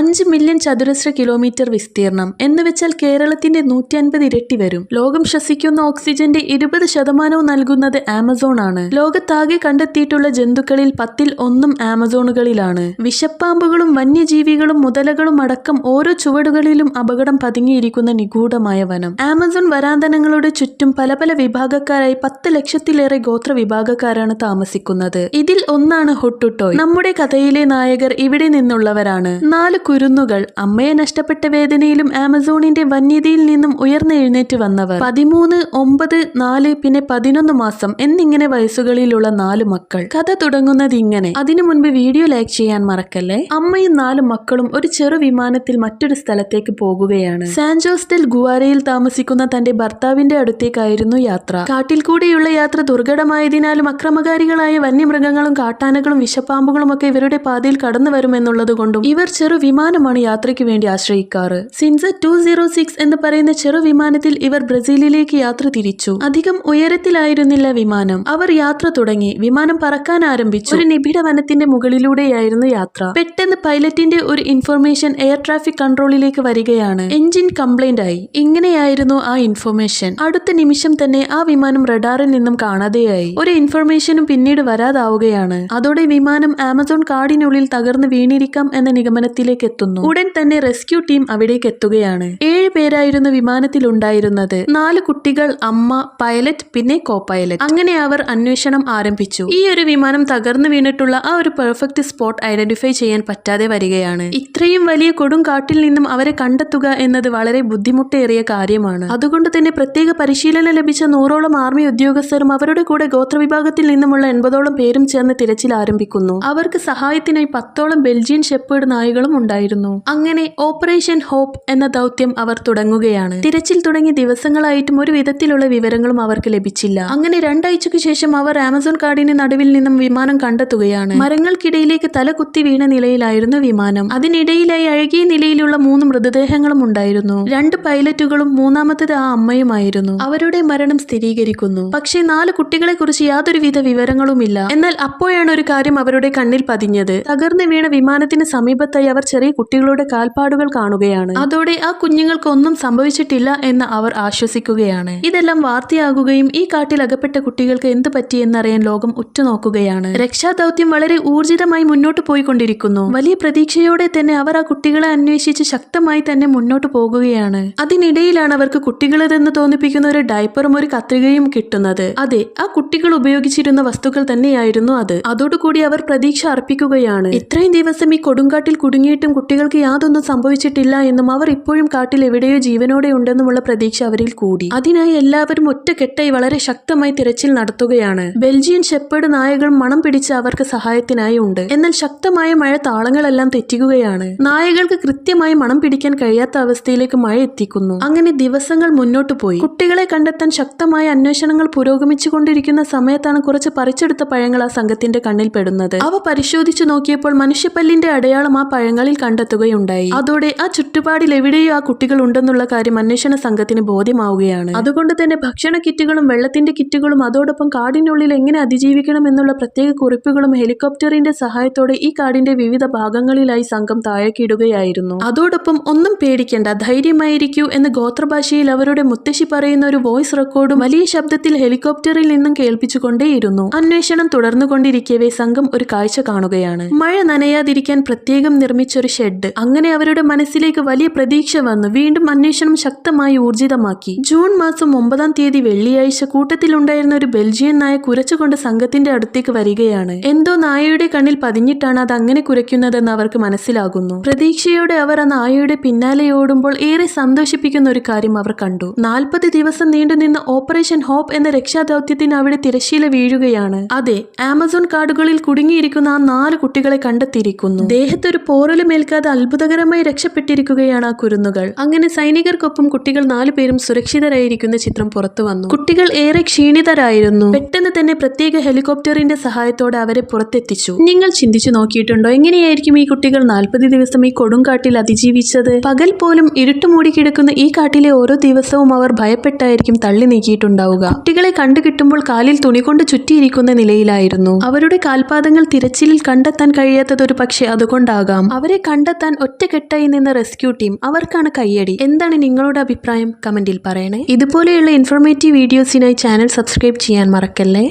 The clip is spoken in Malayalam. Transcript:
അഞ്ച് മില്യൺ ചതുരശ്ര കിലോമീറ്റർ വിസ്തീർണം. എന്ന് വെച്ചാൽ കേരളത്തിന്റെ നൂറ്റി അൻപത് ഇരട്ടി വരും. ലോകം ശ്വസിക്കുന്ന ഓക്സിജന്റെ ഇരുപത് ശതമാനവും നൽകുന്നത് ആമസോൺ ആണ്. ലോകത്താകെ കണ്ടെത്തിയിട്ടുള്ള ജന്തുക്കളിൽ പത്തിൽ ഒന്നും ആമസോണുകളിലാണ്. വിഷപ്പാമ്പുകളും വന്യജീവികളും മുതലകളും അടക്കം ഓരോ ചുവടുകളിലും അപകടം പതുങ്ങിയിരിക്കുന്ന നിഗൂഢമായ വനം. ആമസോൺ വരാന്തനങ്ങളുടെ ചുറ്റും പല പല വിഭാഗക്കാരായി പത്ത് ലക്ഷത്തിലേറെ ഗോത്ര വിഭാഗക്കാരാണ് താമസിക്കുന്നത്. ഇതിൽ ഒന്നാണ് ഹൊട്ടുട്ടോയ്. നമ്മുടെ കഥയിലെ നായകർ ഇവിടെ നിന്നുള്ളവരാണ്. നാല് കുരുന്നുകൾ അമ്മയെ നഷ്ടപ്പെട്ട വേദനയിലും ആമസോണിന്റെ വന്യതയിൽ നിന്നും ഉയർന്നെഴുന്നേറ്റ് വന്നവർ. പതിമൂന്ന് ഒമ്പത് നാല് പിന്നെ പതിനൊന്ന് മാസം എന്നിങ്ങനെ വയസ്സുകളിലുള്ള നാല് മക്കൾ. കഥ തുടങ്ങുന്നത് ഇങ്ങനെ. അതിനു മുൻപ് വീഡിയോ ലൈക്ക് ചെയ്യാൻ മറക്കല്ലേ? അമ്മയും നാല് മക്കളും ഒരു ചെറു വിമാനത്തിൽ മറ്റൊരു സ്ഥലത്തേക്ക് പോകുകയാണ്. സാൻജോസ് ഡെൽ ഗുവാരയിൽ താമസിക്കുന്ന തന്റെ ഭർത്താവിന്റെ അടുത്തേക്കായിരുന്നു യാത്ര. കാട്ടിൽ കൂടെയുള്ള യാത്ര ദുർഘടമായതിനാലും അക്രമകാരികളായ വന്യമൃഗങ്ങളും കാട്ടാനകളും വിഷപ്പാമ്പുകളും ഒക്കെ ഇവരുടെ പാതയിൽ കടന്നു വരുമെന്നുള്ളത് കൊണ്ടും ഇവർ ചെറു വിമാനമാണ് യാത്രയ്ക്ക് വേണ്ടി ആശ്രയിക്കാറ്. സിൻസ ടു സീറോ സിക്സ് എന്ന് പറയുന്ന ചെറു വിമാനത്തിൽ ഇവർ ബ്രസീലിലേക്ക് യാത്ര തിരിച്ചു. അധികം ഉയരത്തിലായിരുന്നില്ല വിമാനം. അവർ യാത്ര തുടങ്ങി. വിമാനം പറക്കാൻ ആരംഭിച്ചു. ഒരു നിബിഡ വനത്തിന്റെ മുകളിലൂടെയായിരുന്നു യാത്ര. പെട്ടെന്ന് പൈലറ്റിന്റെ ഒരു ഇൻഫർമേഷൻ എയർ ട്രാഫിക് കൺട്രോളിലേക്ക് വരികയാണ്. എഞ്ചിൻ കംപ്ലൈന്റ് ആയി. ഇങ്ങനെയായിരുന്നു ആ ഇൻഫർമേഷൻ അടുത്ത നിമിഷം തന്നെ ആ വിമാനം റഡാറിൽ നിന്നും കാണാതെയായി. ഒരു ഇൻഫർമേഷനും പിന്നീട് വരാതാവുകയാണ്. അതോടെ വിമാനം ആമസോൺ കാടിനുള്ളിൽ തകർന്ന് വീണിരിക്കാം എന്ന നിഗമനത്തിലേക്ക് എത്തുന്നു ഉടൻ തന്നെ റെസ്ക്യൂ ടീം അവിടേക്ക് എത്തുകയാണ് ഏഴ് പേരായിരുന്നു വിമാനത്തിൽ ഉണ്ടായിരുന്നത് നാല് കുട്ടികൾ അമ്മ പൈലറ്റ് പിന്നെ കോ പൈലറ്റ് അങ്ങനെ അവർ അന്വേഷണം ആരംഭിച്ചു. ഈ ഒരു വിമാനം തകർന്നു വീണിട്ടുള്ള ആ ഒരു പെർഫെക്റ്റ് സ്പോട്ട് ഐഡന്റിഫൈ ചെയ്യാൻ പറ്റാതെ വരികയാണ്. ഇത്രയും വലിയ കൊടും കാട്ടിൽ നിന്നും അവരെ കണ്ടെത്തുക എന്നത് വളരെ ബുദ്ധിമുട്ടേറിയ കാര്യമാണ്. അതുകൊണ്ട് തന്നെ പ്രത്യേക പരിശീലനം ലഭിച്ച നൂറോളം ആർമി ഉദ്യോഗസ്ഥരും അവരുടെ കൂടെ ഗോത്രവിഭാഗത്തിൽ നിന്നുമുള്ള എൺപതോളം പേരും ചേർന്ന് തിരച്ചിൽ ആരംഭിക്കുന്നു. അവർക്ക് സഹായത്തിനായി പത്തോളം ബെൽജിയൻ ഷെപ്പേർഡ് നായകളും ഉണ്ടായിരുന്നു. അങ്ങനെ ഓപ്പറേഷൻ ഹോപ്പ് എന്ന ദൗത്യം അവർ തുടങ്ങുകയാണ്. തിരച്ചിൽ തുടങ്ങിയ ദിവസങ്ങളായിട്ടും ഒരു വിധത്തിലുള്ള വിവരങ്ങളും അവർക്ക് ലഭിച്ചില്ല. അങ്ങനെ രണ്ടാഴ്ചയ്ക്ക് ശേഷം അവർ ആമസോൺ കാടിന് നടുവിൽ നിന്നും വിമാനം കണ്ടെത്തുകയാണ്. മരങ്ങൾക്കിടയിലേക്ക് തല കുത്തി വീണ നിലയിലായിരുന്നു വിമാനം. അതിനിടയിലായി അഴകിയ നിലയിലുള്ള മൂന്ന് മൃതദേഹങ്ങളും ഉണ്ടായിരുന്നു. രണ്ട് പൈലറ്റുകളും മൂന്നാമത്തത് ആ അമ്മയുമായിരുന്നു. അവരുടെ മരണം സ്ഥിരീകരിക്കുന്നു. പക്ഷേ നാല് കുട്ടികളെ കുറിച്ച് യാതൊരുവിധ വിവരങ്ങളുമില്ല. എന്നാൽ അപ്പോഴാണ് ഒരു കാര്യം അവരുടെ കണ്ണിൽ പതിഞ്ഞത്. തകർന്നു വീണ വിമാനത്തിന് സമീപത്തായി അവർ ചെറിയ കുട്ടികളുടെ കാൽപ്പാടുകൾ കാണുകയാണ്. അതോടെ ആ കുഞ്ഞുങ്ങൾക്ക് ഒന്നും സംഭവിച്ചിട്ടില്ല എന്ന് അവർ ആശ്വസിക്കുകയാണ്. ഇതെല്ലാം വാർത്തയാകുകയും ഈ കാട്ടിൽ അകപ്പെട്ട കുട്ടികൾക്ക് എന്ത് പറ്റിയെന്നറിയാൻ ലോകം ഉറ്റുനോക്കുകയാണ്. രക്ഷാദൗത്യം വളരെ ഊർജിതമായി മുന്നോട്ട് പോയിക്കൊണ്ടിരിക്കുന്നു. വലിയ പ്രതീക്ഷയോടെ തന്നെ അവർ ആ കുട്ടികളെ അന്വേഷിച്ച് ശക്തമായി തന്നെ മുന്നോട്ട് പോകുകയാണ്. അതിനിടയിലാണ് അവർക്ക് കുട്ടികളതെന്ന് തോന്നിപ്പിക്കുന്ന ഒരു ഡയപ്പറും ഒരു കത്രികയും കിട്ടുന്നത്. അതെ ആ കുട്ടികൾ ഉപയോഗിച്ചിരുന്ന വസ്തുക്കൾ തന്നെയായിരുന്നു അത്. അതോടുകൂടി അവർ പ്രതീക്ഷ അർപ്പിക്കുകയാണ്. ഇത്രയും ദിവസം ഈ കൊടുങ്കാട്ടിൽ കുടുങ്ങിയിട്ടും കുട്ടികൾക്ക് യാതൊന്നും സംഭവിച്ചിട്ടില്ല എന്നും അവർ ഇപ്പോഴും കാട്ടിൽ എവിടെയോ ജീവനോടെ ഉണ്ടെന്നുമുള്ള പ്രതീക്ഷ അവരിൽ കൂടി. അതിനായി എല്ലാവരും ഒറ്റക്കെട്ടായി വളരെ ശക്തമായി തിരച്ചിൽ നടത്തുകയാണ്. ബെൽജിയൻ ഷെപ്പേഡ് നായകൾ മണം പിടിച്ച് അവർക്ക് സഹായത്തിനായി ഉണ്ട്. എന്നാൽ ശക്തമായ മഴ താളങ്ങളെല്ലാം തെറ്റിക്കുകയാണ്. നായകൾക്ക് കൃത്യമായി മണം പിടിക്കാൻ കഴിയാത്ത അവസ്ഥയിലേക്ക് മഴ എത്തിക്കുന്നു. അങ്ങനെ ദിവസങ്ങൾ മുന്നോട്ട് പോയി. കുട്ടികളെ കണ്ടെത്താൻ ശക്തമായ അന്വേഷണങ്ങൾ പുരോഗമിച്ചുകൊണ്ടിരിക്കുന്ന സമയത്താണ് കുറച്ച് പറിച്ചെടുത്ത പഴങ്ങൾ ആ സംഘത്തിന്റെ കണ്ണിൽ പെടുന്നത്. അവ പരിശോധിച്ചു നോക്കിയപ്പോൾ മനുഷ്യപ്പല്ലിന്റെ അടയാളം ആ പഴങ്ങളിൽ കണ്ടെത്തുകയുണ്ടായി. അതോടെ ആ ചുറ്റുപാടിൽ എവിടെയോ ആ കുട്ടികൾ ഉണ്ടെന്നുള്ള കാര്യം അന്വേഷണ സംഘത്തിന് ബോധ്യമാവുകയാണ്. അതുകൊണ്ട് തന്നെ ഭക്ഷണ കിറ്റുകളും വെള്ളത്തിന്റെ കിറ്റുകളും അതോടൊപ്പം കാടിനുള്ളിൽ എങ്ങനെ അതിജീവിക്കണം എന്നുള്ള പ്രത്യേക കുറിപ്പുകളും ഹെലികോപ്റ്ററിന്റെ സഹായത്തോടെ ഈ കാടിന്റെ വിവിധ ഭാഗങ്ങളിലായി സംഘം താഴേക്കിടുകയായിരുന്നു. അതോടൊപ്പം ഒന്നും പേടിക്കേണ്ട ധൈര്യമായിരിക്കൂ എന്ന് ഗോത്രഭാഷയിൽ അവരുടെ മുത്തശ്ശി പറയുന്ന ഒരു വോയിസ് റെക്കോർഡും വലിയ ശബ്ദത്തിൽ ഹെലികോപ്റ്ററിൽ നിന്നും കേൾപ്പിച്ചുകൊണ്ടേയിരുന്നു. അന്വേഷണം തുടർന്നുകൊണ്ടിരിക്കവേ സംഘം ഒരു കാഴ്ച കാണുകയാണ്. മഴ നനയാതിരിക്കാൻ പ്രത്യേകം നിർമ്മിച്ച ഒരു ഷെഡ്. അങ്ങനെ അവരുടെ മനസ്സിലേക്ക് വലിയ പ്രതീക്ഷ വന്നു. വീണ്ടും അന്വേഷണം ശക്തമായി ഊർജിതമാക്കി. ജൂൺ മാസം ഒമ്പതാം തീയതി വെള്ളിയാഴ്ച കൂട്ടത്തിലുണ്ടായിരുന്ന ഒരു ബെൽജിയൻ നായ കുരച്ചുകൊണ്ട് സംഘത്തിന്റെ അടുത്തേക്ക് വരികയാണ്. എന്തോ നായയുടെ കണ്ണിൽ പതിഞ്ഞിട്ടാണ് അത് അങ്ങനെ കുരയ്ക്കുന്നതെന്ന് അവർക്ക് മനസ്സിലാകുന്നു. പ്രതീക്ഷയോടെ അവർ ആ നായയുടെ പിന്നാലെ ഓടുമ്പോൾ ഏറെ സന്തോഷിപ്പിക്കുന്ന ഒരു കാര്യം അവർ കണ്ടു. നാൽപ്പത് ദിവസം നീണ്ടുനിന്ന ഓപ്പറേഷൻ ഹോപ്പ് എന്ന രക്ഷാദൌത്യത്തിന് അവിടെ തിരശീല വീഴുകയാണ്. അതെ ആമസോൺ കാർഡുകളിൽ കുടുങ്ങിയിരിക്കുന്ന ആ നാല് കുട്ടികളെ കണ്ടെത്തിയിരിക്കുന്നു. ദേഹത്തൊരു പോറലും ഏൽക്കാതെ അത്ഭുതകരമായി രക്ഷപ്പെട്ടിരിക്കുകയാണ് ആ കുരുന്നുകൾ. അങ്ങനെ സൈനികർക്കൊപ്പം കുട്ടികൾ നാലുപേരും സുരക്ഷിതരായിരിക്കുന്ന ചിത്രം പുറത്തു വന്നു. കുട്ടികൾ ഏറെ ക്ഷീണിതരായിരുന്നു. പെട്ടെന്ന് തന്നെ പ്രത്യേക ഹെലികോപ്റ്ററിന്റെ സഹായത്തോടെ അവരെ പുറത്തെത്തിച്ചു. നിങ്ങൾ ചിന്തിച്ചു നോക്കിയിട്ടുണ്ടോ? എങ്ങനെയായിരിക്കും ഈ കുട്ടികൾ നാൽപ്പത് ദിവസം ഈ കൊടുങ്കാട്ടിൽ അതിജീവിച്ചത്? പകൽ പോലും ഇരുട്ടുമൂടി കിടക്കുന്ന ഈ കാട്ടിലെ ഓരോ ദിവസവും അവർ ഭയപ്പെട്ടായിരിക്കും തള്ളി നീക്കിയിട്ടുണ്ടാവുക. കുട്ടികളെ കണ്ടുകിട്ടുമ്പോൾ കാലിൽ തുണി കൊണ്ട് ചുറ്റിയിരിക്കുന്ന നിലയിലായിരുന്നു. അവരുടെ കാൽപാദങ്ങൾ തിരച്ചിലിൽ കണ്ടെത്താൻ കഴിയാത്തത് ഒരു പക്ഷേ അതുകൊണ്ടാകാം. അവരെ കണ്ടെത്താൻ ഒറ്റക്കെട്ടായി നിന്ന റെസ്ക്യൂ ടീം അവർക്കാണ് കയ്യടി. എന്താണ് നിങ്ങളുടെ അഭിപ്രായം? കമന്റിൽ പറയണേ. ഇതുപോലെയുള്ള ഇൻഫോർമേറ്റീവ് വീഡിയോസിനായി ചാനൽ സബ്സ്ക്രൈബ് ചെയ്യാൻ മറക്കല്ലേ?